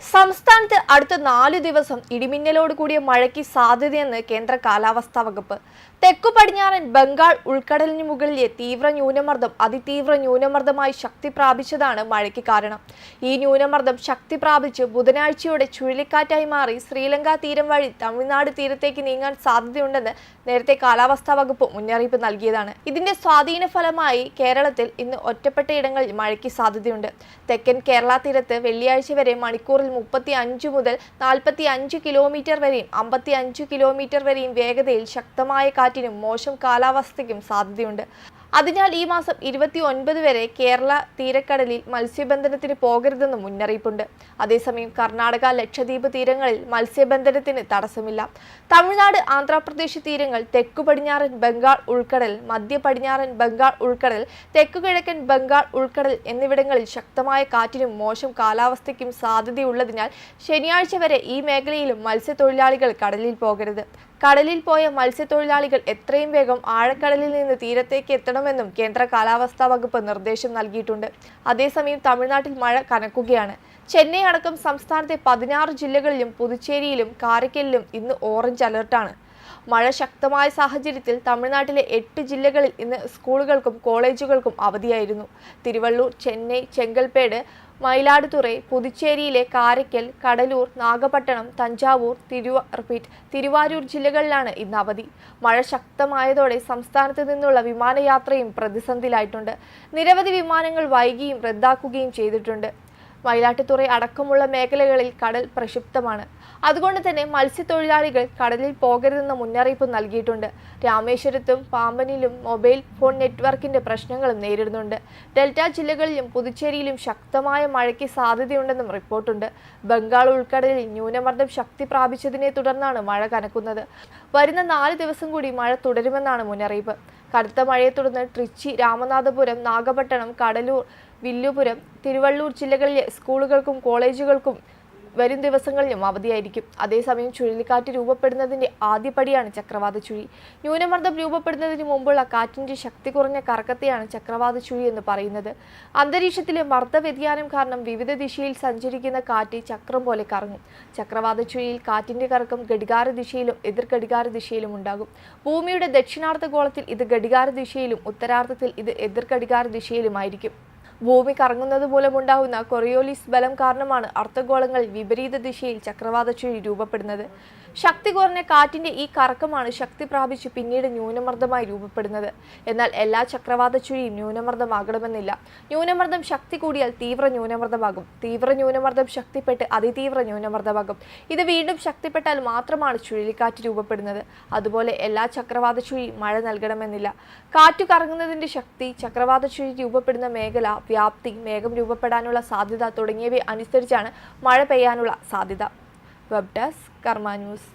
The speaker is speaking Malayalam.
സംസ്ഥാനത്ത് അടുത്ത നാലു ദിവസം ഇടിമിന്നലോട് കൂടിയ മഴയ്ക്ക് സാധ്യതയെന്ന് കേന്ദ്ര കാലാവസ്ഥാ വകുപ്പ്. തെക്കു പടിഞ്ഞാറൻ ബംഗാൾ ഉൾക്കടലിന് മുകളിലെ തീവ്ര ന്യൂനമർദ്ദം അതിതീവ്ര ന്യൂനമർദ്ദമായി ശക്തി പ്രാപിച്ചതാണ് മഴയ്ക്ക് കാരണം. ഈ ന്യൂനമർദ്ദം ശക്തി പ്രാപിച്ച് ബുധനാഴ്ചയോടെ ചുഴലിക്കാറ്റായി മാറി ശ്രീലങ്ക തീരം വഴി തമിഴ്നാട് തീരത്തേക്ക് നീങ്ങാൻ സാധ്യതയുണ്ടെന്ന് നേരത്തെ കാലാവസ്ഥാ വകുപ്പ് മുന്നറിയിപ്പ് നൽകിയതാണ്. ഇതിന്റെ സ്വാധീന ഫലമായി കേരളത്തിൽ ഇന്ന് ഒറ്റപ്പെട്ട ഇടങ്ങളിൽ മഴയ്ക്ക് സാധ്യതയുണ്ട്. തെക്കൻ കേരള തീരത്ത് വെള്ളിയാഴ്ച വരെ മണിക്കൂറിൽ മുപ്പത്തി അഞ്ച് മുതൽ നാൽപ്പത്തി അഞ്ച് കിലോമീറ്റർ വരെയും അമ്പത്തി അഞ്ച് കിലോമീറ്റർ വരെയും വേഗതയിൽ ശക്തമായ കാറ്റിനും മോശം കാലാവസ്ഥയ്ക്കും സാധ്യതയുണ്ട്. അതിനാൽ ഈ മാസം ഇരുപത്തി ഒൻപത് വരെ കേരള തീരക്കടലിൽ മത്സ്യബന്ധനത്തിന് പോകരുതെന്ന് മുന്നറിയിപ്പുണ്ട്. അതേസമയം കർണാടക ലക്ഷദ്വീപ് തീരങ്ങളിൽ മത്സ്യബന്ധനത്തിന് തടസ്സമില്ല. തമിഴ്നാട് ആന്ധ്രാപ്രദേശ് തീരങ്ങൾ തെക്കു പടിഞ്ഞാറൻ ബംഗാൾ ഉൾക്കടൽ മധ്യ പടിഞ്ഞാറൻ ബംഗാൾ ഉൾക്കടൽ തെക്കു കിഴക്കൻ ബംഗാൾ ഉൾക്കടൽ എന്നിവിടങ്ങളിൽ ശക്തമായ കാറ്റിനും മോശം കാലാവസ്ഥയ്ക്കും സാധ്യതയുള്ളതിനാൽ ശനിയാഴ്ച വരെ ഈ മേഖലയിലും മത്സ്യത്തൊഴിലാളികൾ കടലിൽ പോകരുത്. കടലിൽ പോയ മത്സ്യത്തൊഴിലാളികൾ എത്രയും വേഗം ആഴക്കടലിൽ നിന്ന് തീരത്തേക്ക് എത്തണമെന്നും കേന്ദ്ര കാലാവസ്ഥാ വകുപ്പ് നിർദ്ദേശം നൽകിയിട്ടുണ്ട്. അതേസമയം തമിഴ്നാട്ടിൽ മഴ കനക്കുകയാണ്. ചെന്നൈ അടക്കം സംസ്ഥാനത്തെ പതിനാറ് ജില്ലകളിലും പുതുച്ചേരിയിലും കാരക്കലിലും ഇന്ന് ഓറഞ്ച് അലർട്ടാണ് മഴ ശക്തമായ സാഹചര്യത്തിൽ തമിഴ്നാട്ടിലെ എട്ട് ജില്ലകളിൽ ഇന്ന് സ്കൂളുകൾക്കും കോളേജുകൾക്കും അവധിയായിരുന്നു. തിരുവള്ളൂർ ചെന്നൈ ചെങ്കൽപ്പേട് മയിലാടുതുറൈ പുതുച്ചേരിയിലെ കാരയ്ക്കൽ കടലൂർ നാഗപട്ടണം തഞ്ചാവൂർ തിരുവ റിപ്പീറ്റ് തിരുവാരൂർ ജില്ലകളിലാണ് ഇന്ന് അവധി. മഴ ശക്തമായതോടെ സംസ്ഥാനത്ത് നിന്നുള്ള വിമാനയാത്രയും പ്രതിസന്ധിയിലായിട്ടുണ്ട്. നിരവധി വിമാനങ്ങൾ വൈകിയും റദ്ദാക്കുകയും ചെയ്തിട്ടുണ്ട്. മയിലാട്ടുതുറൈ അടക്കമുള്ള മേഖലകളിൽ കടൽ പ്രക്ഷുബ്ധമാണ്. അതുകൊണ്ട് തന്നെ മത്സ്യത്തൊഴിലാളികൾ കടലിൽ പോകരുതെന്ന മുന്നറിയിപ്പ് നൽകിയിട്ടുണ്ട്. രാമേശ്വരത്തും പാമ്പനിലും മൊബൈൽ ഫോൺ നെറ്റ്വർക്കിന്റെ പ്രശ്നങ്ങളും നേരിടുന്നുണ്ട്. ഡെൽറ്റ ജില്ലകളിലും പുതുച്ചേരിയിലും ശക്തമായ മഴയ്ക്ക് സാധ്യതയുണ്ടെന്നും റിപ്പോർട്ടുണ്ട്. ബംഗാൾ ഉൾക്കടലിൽ ന്യൂനമർദ്ദം ശക്തി പ്രാപിച്ചതിനെ തുടർന്നാണ് മഴ കനക്കുന്നത്. വരുന്ന നാല് ദിവസം കൂടി മഴ തുടരുമെന്നാണ് മുന്നറിയിപ്പ്. കടുത്ത മഴയെ തുടർന്ന് ട്രിച്ചി രാമനാഥപുരം നാഗപട്ടണം കടലൂർ വില്ലുപുരം തിരുവള്ളൂർ ജില്ലകളിലെ സ്കൂളുകൾക്കും കോളേജുകൾക്കും വരും ദിവസങ്ങളിലും അവധിയായിരിക്കും. അതേസമയം ചുഴലിക്കാറ്റ് രൂപപ്പെടുന്നതിന്റെ ആദ്യപടിയാണ് ചക്രവാത ചുഴി. ന്യൂനമർദ്ദം രൂപപ്പെടുന്നതിന് മുമ്പുള്ള കാറ്റിന്റെ ശക്തി കുറഞ്ഞ കറക്കത്തെയാണ് ചക്രവാത ചുഴി എന്ന് പറയുന്നത്. അന്തരീക്ഷത്തിലെ മർദ്ദ വ്യതിയാനം കാരണം വിവിധ ദിശയിൽ സഞ്ചരിക്കുന്ന കാറ്റ് ചക്രം പോലെ കറങ്ങും. ചക്രവാത ചുഴിയിൽ കാറ്റിന്റെ കറക്കം ഘടികാര ദിശയിലും എതിർ ഘടികാര ദിശയിലും ഉണ്ടാകും. ഭൂമിയുടെ ദക്ഷിണാർദ്ധ ഗോളത്തിൽ ഇത് ഘടികാര ദിശയിലും ഉത്തരാർദ്ധത്തിൽ ഇത് എതിർ ഘടികാര ദിശയിലുമായിരിക്കും ഭൂമി കറങ്ങുന്നത് മൂലമുണ്ടാകുന്ന കൊറിയോലിസ് ബലം കാരണമാണ് അർത്ഥഗോളങ്ങൾ വിപരീത ദിശയിൽ ചക്രവാത ചുഴി രൂപപ്പെടുന്നത്. ശക്തി കുറഞ്ഞ കാറ്റിന്റെ ഈ കറക്കമാണ് ശക്തി പ്രാപിച്ച് പിന്നീട് ന്യൂനമർദ്ദമായി രൂപപ്പെടുന്നത്. എന്നാൽ എല്ലാ ചക്രവാത ചുഴിയും ന്യൂനമർദ്ദമാകണമെന്നില്ല. ന്യൂനമർദ്ദം ശക്തി കൂടിയാൽ തീവ്ര ന്യൂനമർദ്ദമാകും. തീവ്ര ന്യൂനമർദ്ദം ശക്തിപ്പെട്ട് അതിതീവ്ര ന്യൂനമർദ്ദമാകും. ഇത് വീണ്ടും ശക്തിപ്പെട്ടാൽ മാത്രമാണ് ചുഴലിക്കാറ്റ് രൂപപ്പെടുന്നത്. അതുപോലെ എല്ലാ ചക്രവാത ചുഴിയും മഴ നൽകണമെന്നില്ല. കാറ്റു കറങ്ങുന്നതിന്റെ ശക്തി ചക്രവാത ചുഴി രൂപപ്പെടുന്ന മേഖല വ്യാപ്തി മേഘം രൂപപ്പെടാനുള്ള സാധ്യത തുടങ്ങിയവയെ അനുസരിച്ചാണ് മഴ പെയ്യാനുള്ള സാധ്യത. വെബ് ഡെസ്ക് കർമ്മ ന്യൂസ്